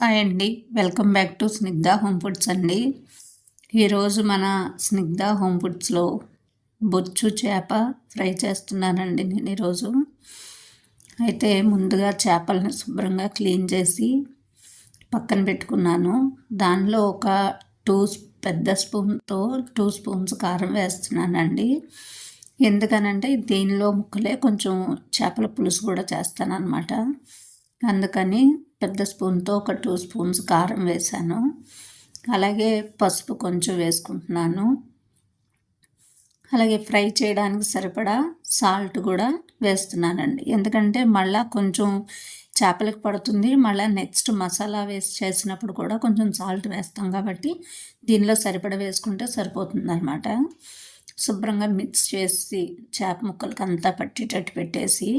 Hi అండి. Welcome back to Snigdha home foods అండి. ఈరోజు మన స్నిగ్ధ హోమ్ ఫుడ్స్లో బొచ్చు చేప ఫ్రై చేస్తున్నానండి నేను ఈరోజు. అయితే ముందుగా చేపలను శుభ్రంగా క్లీన్ చేసి పక్కన పెట్టుకున్నాను. దానిలో ఒక టూ పెద్ద స్పూన్తో టూ స్పూన్స్ కారం వేస్తున్నానండి. ఎందుకనంటే దీనిలో ముక్కలే కొంచెం చేపల పులుసు కూడా చేస్తానన్నమాట. అందుకని పెద్ద స్పూన్తో ఒక టూ స్పూన్స్ కారం వేసాను. అలాగే పసుపు కొంచెం వేసుకుంటున్నాను. అలాగే ఫ్రై చేయడానికి సరిపడా సాల్ట్ కూడా వేస్తున్నానండి. ఎందుకంటే మళ్ళీ కొంచెం చేపలకు పడుతుంది. మళ్ళీ నెక్స్ట్ మసాలా వేసి చేసినప్పుడు కూడా కొంచెం సాల్ట్ వేస్తాం కాబట్టి దీనిలో సరిపడా వేసుకుంటే సరిపోతుంది అనమాట శుభ్రంగా మిక్స్ చేసి చేప ముక్కలకి అంతా పట్టేటట్టు పెట్టేసి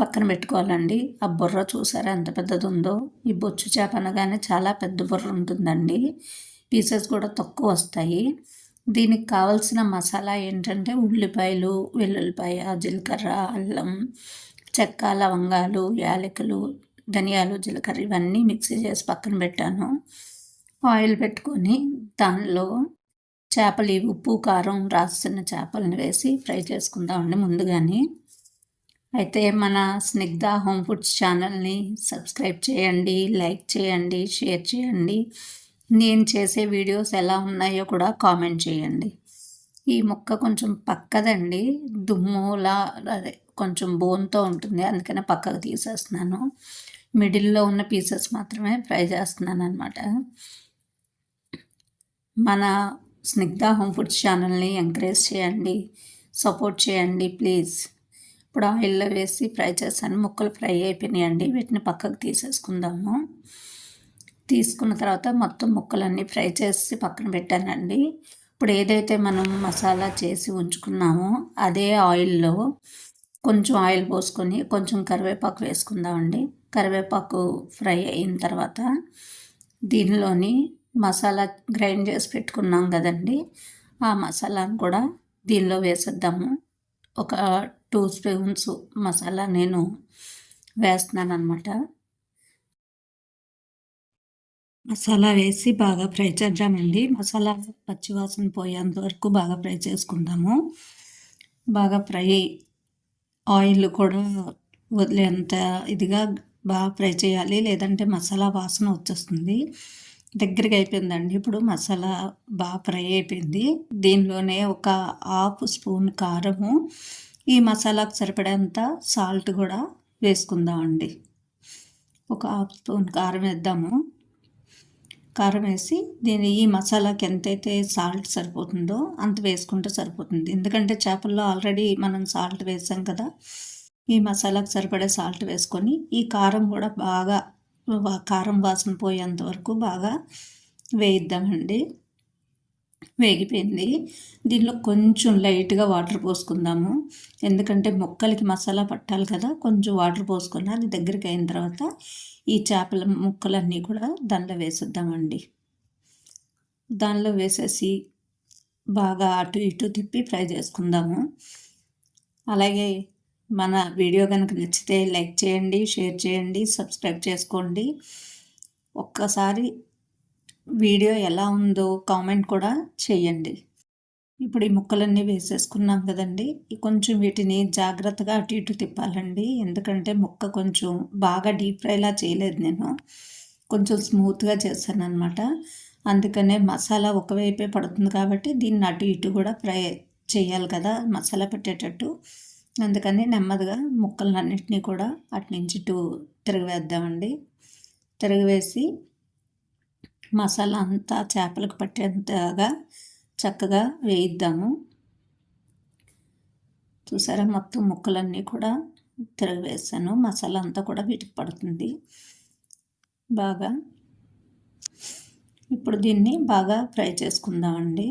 పక్కన పెట్టుకోవాలండి. ఆ బుర్ర చూసారా ఎంత పెద్దది ఉందో ఈ బొచ్చు చేప అనగానే చాలా పెద్ద బుర్ర ఉంటుందండి. పీసెస్ కూడా తక్కువ వస్తాయి. దీనికి కావలసిన మసాలా ఏంటంటే ఉల్లిపాయలు వెల్లుల్లిపాయ జీలకర్ర అల్లం చెక్క లవంగాలు యాలకులు ధనియాలు జీలకర్ర ఇవన్నీ మిక్సీ చేసి పక్కన పెట్టాను. ఆయిల్ పెట్టుకొని దానిలో చేపలు ఉప్పు కారం రాసిన చేపలను వేసి ఫ్రై చేసుకుందామండి ముందుగానే. అయితే మన స్నిగ్ధ హోమ్ ఫుడ్స్ ఛానల్ని సబ్స్క్రైబ్ చేయండి లైక్ చేయండి షేర్ చేయండి. నేను చేసే వీడియోస్ ఎలా ఉన్నాయో కూడా కామెంట్ చేయండి. ఈ మొక్క కొంచెం పక్కదండి. దుమ్ములా అదే కొంచెం బోన్తో ఉంటుంది. అందుకనే పక్కకు తీసేస్తున్నాను. మిడిల్లో ఉన్న పీసెస్ మాత్రమే ఫ్రై చేస్తున్నాను అనమాట మన స్నిగ్ధ హోమ్ ఫుడ్స్ ఛానల్ని ఎంకరేజ్ చేయండి సపోర్ట్ చేయండి ప్లీజ్. ఇప్పుడు ఆయిల్లో వేసి ఫ్రై చేశాను. ముక్కలు ఫ్రై అయిపోయినాయండి. వీటిని పక్కకు తీసేసుకుందాము. తీసుకున్న తర్వాత మొత్తం ముక్కలన్నీ ఫ్రై చేసి పక్కన పెట్టానండి. ఇప్పుడు ఏదైతే మనం మసాలా చేసి ఉంచుకున్నామో అదే ఆయిల్లో కొంచెం ఆయిల్ పోసుకొని కొంచెం కరివేపాకు వేసుకుందామండి. కరివేపాకు ఫ్రై అయిన తర్వాత దీనిలోని మసాలా గ్రైండ్ చేసి పెట్టుకున్నాం కదండి. ఆ మసాలాను కూడా దీనిలో వేసేద్దాము. ఒక టూ స్పూన్స్ మసాలా నేను వేస్తున్నాను అనమాట మసాలా వేసి బాగా ఫ్రై చేద్దామండి. మసాలా పచ్చివాసన పోయేంత వరకు బాగా ఫ్రై చేసుకుందాము. బాగా ఫ్రై ఆయిల్ కూడా వదిలేంత ఇదిగా బాగా ఫ్రై చేయాలి. లేదంటే మసాలా వాసన వచ్చేస్తుంది. దగ్గరికి అయిపోయిందండి. ఇప్పుడు మసాలా బాగా ఫ్రై అయిపోయింది. దీనిలోనే ఒక హాఫ్ స్పూన్ కారము ఈ మసాలాకు సరిపడేంత సాల్ట్ కూడా వేసుకుందామండి ఒక హాఫ్ స్పూన్ కారం వేద్దాము. కారం వేసి దీని ఈ మసాలాకి ఎంతైతే సాల్ట్ సరిపోతుందో అంత వేసుకుంటే సరిపోతుంది. ఎందుకంటే చేపల్లో ఆల్రెడీ మనం సాల్ట్ వేసాం కదా ఈ మసాలాకు సరిపడే సాల్ట్ వేసుకొని ఈ కారం కూడా బాగా కారం వాసన పోయేంత వరకు బాగా వేయిద్దామండి. వేగిపోయింది. దీనిలో కొంచెం లైట్గా వాటర్ పోసుకుందాము. ఎందుకంటే మొక్కలకి మసాలా పట్టాలి కదా కొంచెం వాటర్ పోసుకున్న అది దగ్గరికి అయిన తర్వాత ఈ చేపల ముక్కలన్నీ కూడా దానిలో వేసేద్దామండి. దానిలో వేసేసి బాగా అటు ఇటు తిప్పి ఫ్రై చేసుకుందాము. అలాగే మన వీడియో కనుక నచ్చితే లైక్ చేయండి షేర్ చేయండి సబ్స్క్రైబ్ చేసుకోండి. ఒక్కసారి వీడియో ఎలా ఉందో కామెంట్ కూడా చేయండి. ఇప్పుడు ఈ ముక్కలన్నీ వేసేసుకున్నాం కదండి. కొంచెం వీటిని జాగ్రత్తగా అటు ఇటు తిప్పాలండి. ఎందుకంటే ముక్క కొంచెం బాగా డీప్ ఫ్రైలా చేయలేదు నేను. కొంచెం స్మూత్గా చేశాను అనమాట అందుకనే మసాలా ఒకవైపే పడుతుంది కాబట్టి దీన్ని అటు ఇటు కూడా ఫ్రై చేయాలి కదా మసాలా పెట్టేటట్టు. అందుకని నెమ్మదిగా ముక్కలన్నింటినీ కూడా అటు నుంచి ఇటు తిరగవేద్దామండి. తిరగవేసి మసాలా అంతా చేపలకు పట్టేంతగా చక్కగా వేయిద్దాము. చూసారా? మొత్తం ముక్కలన్నీ కూడా తిరగవేసాను మసాలా అంతా కూడా వీటికి పడుతుంది. బాగా. ఇప్పుడు దీన్ని బాగా ఫ్రై చేసుకుందామండి.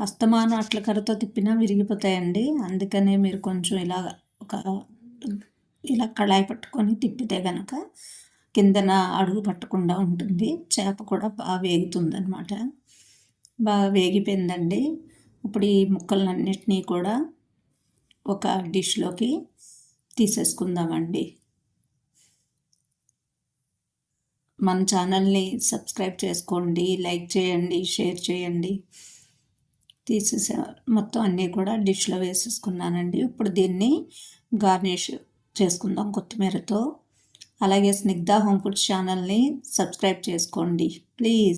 అస్తమానం అట్ల కర్రతో తిప్పినా విరిగిపోతాయండి. అందుకనే మీరు కొంచెం ఇలా ఒక ఇలా కళాయి పట్టుకొని తిప్పితే కనుక కిందన అడుగు పట్టకుండా ఉంటుంది. చేప కూడా బాగా వేగుతుంది అనమాట బాగా వేగిపోయిందండి. ఇప్పుడు ఈ ముక్కలన్నిటినీ కూడా ఒక డిష్లోకి తీసేసుకుందామండి. మన ఛానల్ని సబ్స్క్రైబ్ చేసుకోండి లైక్ చేయండి షేర్ చేయండి. తీసేసా మొత్తం అన్నీ కూడా డిష్లో వేసేసుకున్నానండి. ఇప్పుడు దీన్ని గార్నిష్ చేసుకుందాం కొత్తిమీరతో. అలాగే స్నిగ్ధ హోమ్ ఫుడ్ ఛానల్ని సబ్స్క్రైబ్ చేసుకోండి. ప్లీజ్.